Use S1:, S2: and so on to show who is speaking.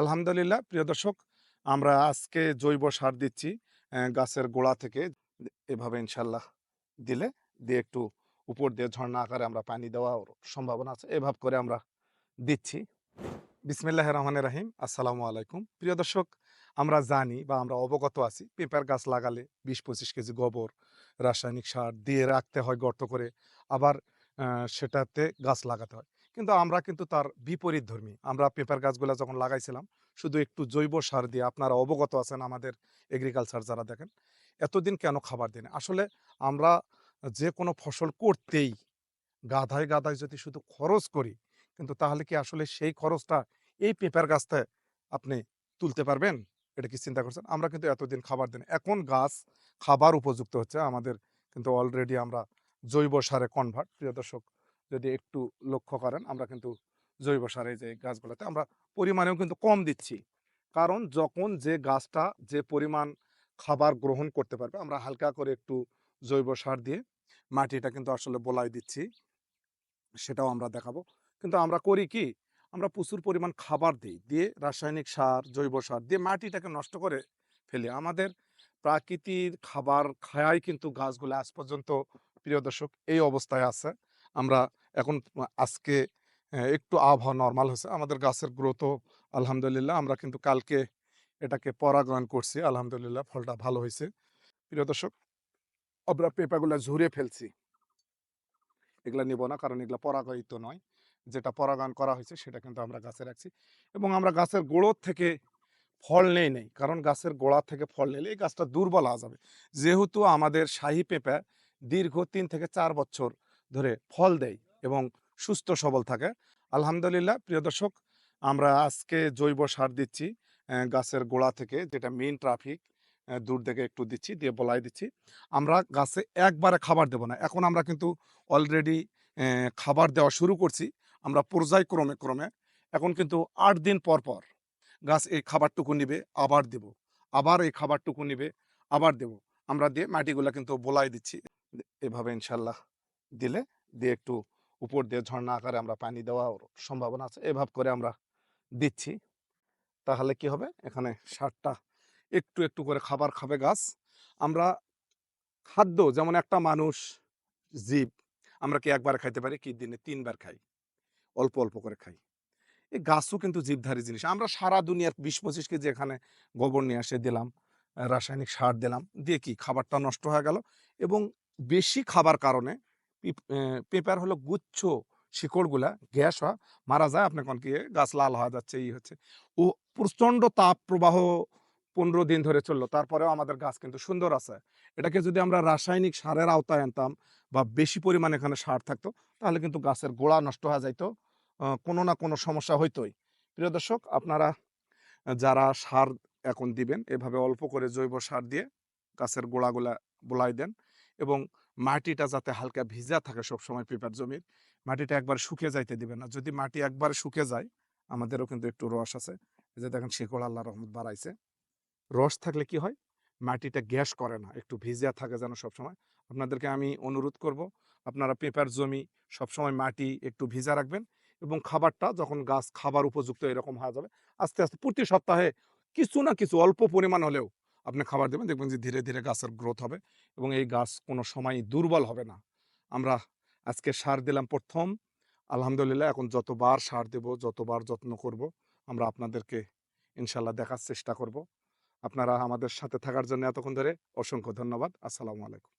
S1: আলহামদুলিল্লাহ, প্রিয় দর্শক, আমরা আজকে জৈব সার দিচ্ছি গাছের গোড়া থেকে। এভাবে ইনশাল্লাহ দিলে দিয়ে একটু উপর দিয়ে ঝর্ণা আকারে আমরা পানি দেওয়ার সম্ভাবনা আছে, এভাবে করে আমরা দিচ্ছি। বিসমিল্লাহ রহমান রাহিম, আসসালামু আলাইকুম। প্রিয় দর্শক, আমরা জানি বা আমরা অবগত আছি, পেঁপের গাছ লাগালে বিশ পঁচিশ কেজি গোবর রাসায়নিক সার দিয়ে রাখতে হয় গর্ত করে, আবার সেটাতে গাছ লাগাতে হয়। কিন্তু আমরা কিন্তু তার বিপরীত ধর্মী। আমরা পেঁপের গাছগুলো যখন লাগাইছিলাম, শুধু একটু জৈব সার দিয়ে আপনারা অবগত আছেন আমাদের এগ্রিকালচার যারা দেখেন, এতদিন কেন খাবার দিন আসলে আমরা যে কোনো ফসল করতেই, গাধায় গাধায় যদি শুধু খরচ করি, কিন্তু তাহলে কি আসলে সেই খরচটা এই পেঁপের গাছটা আপনি তুলতে পারবেন? এটা কি চিন্তা করছেন? আমরা কিন্তু এতদিন খাবার দিন এখন গাছ খাবার উপযুক্ত হচ্ছে আমাদের কিন্তু অলরেডি আমরা জৈব সারে কনভার্ট প্রিয় দর্শক যদি একটু লক্ষ্য করেন, আমরা কিন্তু জৈব সারে যে গাছগুলোতে আমরা পরিমাণেও কিন্তু কম দিচ্ছি। কারণ যখন যে গাছটা যে পরিমাণ খাবার গ্রহণ করতে পারবে, আমরা হালকা করে একটু জৈব সার দিয়ে মাটিটা কিন্তু আসলে বলাই দিচ্ছি, সেটাও আমরা দেখাবো। কিন্তু আমরা করি কি, আমরা প্রচুর পরিমাণ খাবার দিই, দিয়ে রাসায়নিক সার, জৈব সার দিয়ে মাটিটাকে নষ্ট করে ফেলি। আমাদের প্রাকৃতিক খাবার খায়াই কিন্তু গাছগুলো আজ পর্যন্ত, প্রিয় দর্শক, এই অবস্থায় আছে। আমরা এখন আজকে একটু আবহাওয়া নর্মাল হয়েছে। আমাদের গাছের গ্রোথও আলহামদুলিল্লাহ, আমরা কিন্তু কালকে এটাকে পরাগায়ন করছি, আলহামদুলিল্লাহ, ফলটা ভালো হয়েছে। প্রিয় দর্শক, আমরা পেঁপাগুলো ঝুরে ফেলছি। এগুলো নিব না, কারণ এগুলা পরাগায়িত নয়। যেটা পরাগায়ন করা হয়েছে, সেটা কিন্তু আমরা গাছে রাখছি। এবং আমরা গাছের গোড়োর থেকে ফল নেই নেই, কারণ গাছের গোড়া থেকে ফল নিলে এই গাছটা দুর্বল হওয়া যাবে। যেহেতু আমাদের শাহী পেঁপা দীর্ঘ তিন থেকে চার বছর ধরে ফল দেয় এবং সুস্থ, সবল থাকে। আলহামদুলিল্লাহ, প্রিয় দর্শক, আমরা আজকে জৈব সার দিচ্ছি গাছের গোড়া থেকে, যেটা মেইন ট্রাফিক দূর থেকে একটু দিচ্ছি, দিয়ে বলাই দিচ্ছি। আমরা গাছে একবারে খাবার দেব না। এখন আমরা কিন্তু অলরেডি খাবার দেওয়া শুরু করছি, আমরা পর্যায়ক্রমে ক্রমে। এখন কিন্তু আট দিন পর পর গাছ এই খাবারটুকু নিবে, আবার দেব। আবার এই খাবারটুকু নিবে, আবার দেব। আমরা দিয়ে মাটিগুলা কিন্তু বলাই দিচ্ছি। এভাবে ইনশাল্লাহ দিলে, দিয়ে একটু উপর দিয়ে ঝর্ণা আকারে আমরা পানি দেওয়ার সম্ভাবনা আছে। এভাবে করে আমরা দিচ্ছি। তাহলে কি হবে? এখানে সারটা একটু একটু করে খাবার খাবে গাছ। আমরা খাদ্য, যেমন একটা মানুষ, জীব, আমরা কি একবার খাইতে পারি? কি দিনে তিনবার খাই? অল্প অল্প করে খাই। এই গাছও কিন্তু জীবধারী জিনিস। আমরা সারা দুনিয়ার বিশ পঁচিশ কেজি এখানে গোবর নিয়ে এসে দিলাম, রাসায়নিক সার দিলাম। দিয়ে কি? খাবারটা নষ্ট হয়ে গেল। এবং বেশি খাবার কারণে পেঁপের হলো গুচ্ছ শিকড়গুলা, গ্যাস হয় মারা যায় আপনি কোন কি গাছ লাল হয়ে যাচ্ছে এই হচ্ছে। ও প্রচণ্ড তাপ প্রবাহ পনেরো দিন ধরে চলল, তারপরেও আমাদের গাছ কিন্তু সুন্দর আছে। এটাকে যদি আমরা রাসায়নিক সারের আওতায় আনতাম বা বেশি পরিমাণে এখানে সার থাকতো, তাহলে কিন্তু গাছের গোড়া নষ্ট হয়ে যাইতো কোনো না কোনো সমস্যা হইতোই। প্রিয় দর্শক, আপনারা যারা সার এখন দিবেন, এভাবে অল্প করে জৈব সার দিয়ে গাছের গোড়াগুলা বোলাই দেন এবং মাটিটা যাতে হালকা ভিজা থাকে সবসময় পেঁপার জমির, মাটিটা একবার শুকিয়ে যাইতে দিবেন না। যদি মাটি একবার শুকে যায়, আমাদেরও কিন্তু একটু রস আছে। যে দেখেন শিকড় আল্লাহ রহমত বাড়াইছে। রস থাকলে কি হয়? মাটিটা গ্যাস করে না, একটু ভিজা থাকে যেন সবসময়। আপনাদেরকে আমি অনুরোধ করব, আপনারা পেঁপার জমি সবসময় মাটি একটু ভিজা রাখবেন এবং খাবারটা যখন গাছ খাবার উপযুক্ত এরকম হয়ে যাবে, আস্তে আস্তে প্রতি সপ্তাহে কিছু না কিছু অল্প পরিমাণ হলেও আপনি খাবার দেবেন, দেখবেন যে ধীরে ধীরে গাছের গ্রোথ হবে এবং এই গাছ কোনো সময় দুর্বল হবে না। আমরা আজকে সার দিলাম প্রথম, আলহামদুলিল্লাহ এখন যতবার সার দেব, যতবার যত্ন করব, আমরা আপনাদেরকে ইনশাল্লাহ দেখার চেষ্টা করব। আপনারা আমাদের সাথে থাকার জন্য এতক্ষণ ধরে অসংখ্য ধন্যবাদ। আসসালামু আলাইকুম।